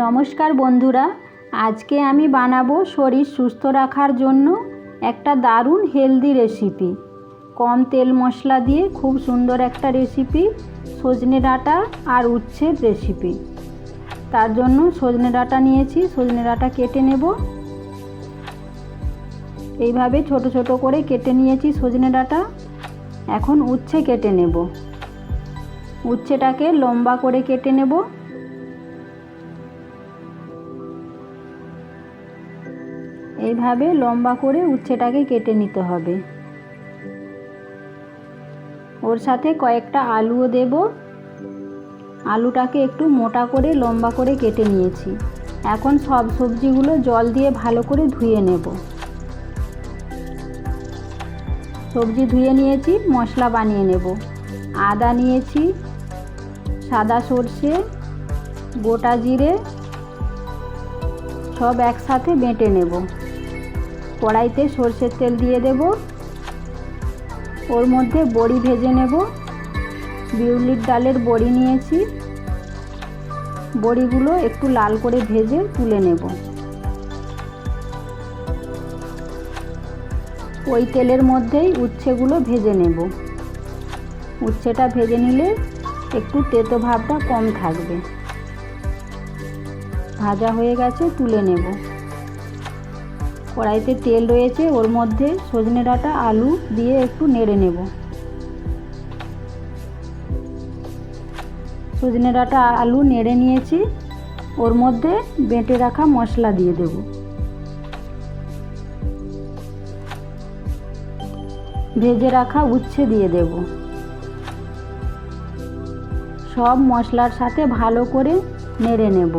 নমস্কার বন্ধুরা, আজকে আমি বানাবো শরীর সুস্থ রাখার জন্য একটা দারুণ হেলদি রেসিপি কম তেল মশলা দিয়ে খুব সুন্দর একটা রেসিপি সজনে ডাঁটা আর উচ্ছের রেসিপি তার জন্য সজনে ডাঁটা নিয়েছি, সজনে ডাঁটা কেটে নেব। এইভাবে ছোট ছোট করে কেটে নিয়েছি সজনে ডাঁটা। এখন উচ্ছে কেটে নেব। উচ্ছেটাকে লম্বা করে কেটে নেব। এইভাবে লম্বা করে উচ্ছেটাকে কেটে নিতে হবে। ওর সাথে কয়েকটা আলুও দেব। আলুটাকে একটু মোটা করে লম্বা করে কেটে নিয়েছি। এখন সব সবজিগুলো জল দিয়ে ভালো করে ধুয়ে নেব। সবজি ধুয়ে নিয়েছি, মশলা বানিয়ে নেব। আদা নিয়েছি, সাদা সর্ষে, গোটা জিরে, সব একসাথে বেটে নেব। কড়াইতে সর্ষের তেল দিয়ে দেব। ওর মধ্যে বড়ি ভেজে নেব। বিউলির ডালের বড়ি নিয়েছি। বড়িগুলো একটু লাল করে ভেজে তুলে নেব। ওই তেলের মধ্যেই উচ্ছেগুলো ভেজে নেব। উচ্ছেটা ভেজে নিলে একটু তেতো ভাবটা কম থাকবে। ভাজা হয়ে গেছে, তুলে নেব। কড়াইতে তেল রয়েছে, ওর মধ্যে সজনে ডাঁটা, আলু দিয়ে একটু নেড়ে নেব। সজনে ডাঁটা, আলু নেড়ে নিয়েছি, ওর মধ্যে বেটে রাখা মশলা দিয়ে দেব। ভেজে রাখা উচ্ছে দিয়ে দেব। সব মশলার সাথে ভালো করে নেড়ে নেব।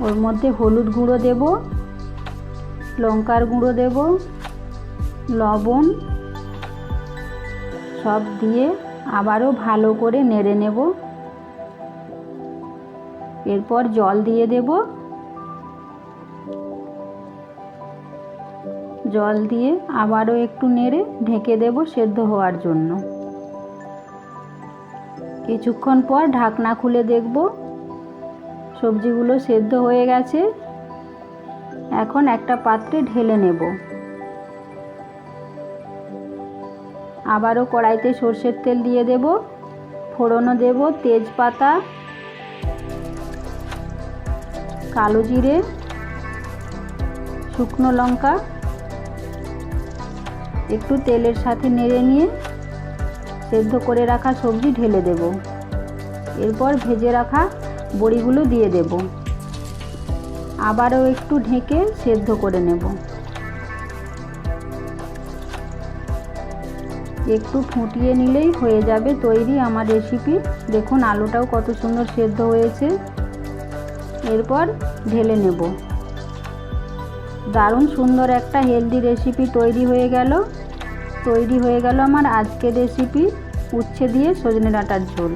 ওর মধ্যে হলুদ গুঁড়ো দেব, লঙ্কার গুঁড়ো দেব, লবণ সব দিয়ে আবারও ভালো করে নেড়ে নেব। এরপর জল দিয়ে দেব। জল দিয়ে আবারও একটু নেড়ে ঢেকে দেব সেদ্ধ হওয়ার জন্য। কিছুক্ষণ পর ঢাকনা খুলে দেখব। সবজিগুলো সেদ্ধ হয়ে গেছে। এখন একটা পাত্রে ঢেলে নেব। আবারও কড়াইতে সর্ষের তেল দিয়ে দেব, ফোড়নও দেব, তেজপাতা, কালো জিরে, শুকনো লঙ্কা, একটু তেলের সাথে নেড়ে নিয়ে সেদ্ধ করে রাখা সবজি ঢেলে দেব। এরপর ভেজে রাখা বড়িগুলো দিয়ে দেব। আবারও একটু ঢেকে সেদ্ধ করে নেব। একটু ফুটিয়ে নিলেই হয়ে যাবে তৈরি আমার রেসিপি দেখুন আলুটাও কত সুন্দর সেদ্ধ হয়েছে। এরপর ঢেলে নেব। দারুণ সুন্দর একটা হেলদি রেসিপি তৈরি হয়ে গেল। তৈরি হয়ে গেল আমার আজকের রেসিপি উচ্ছে দিয়ে সজনে ডাঁটার ঝোল।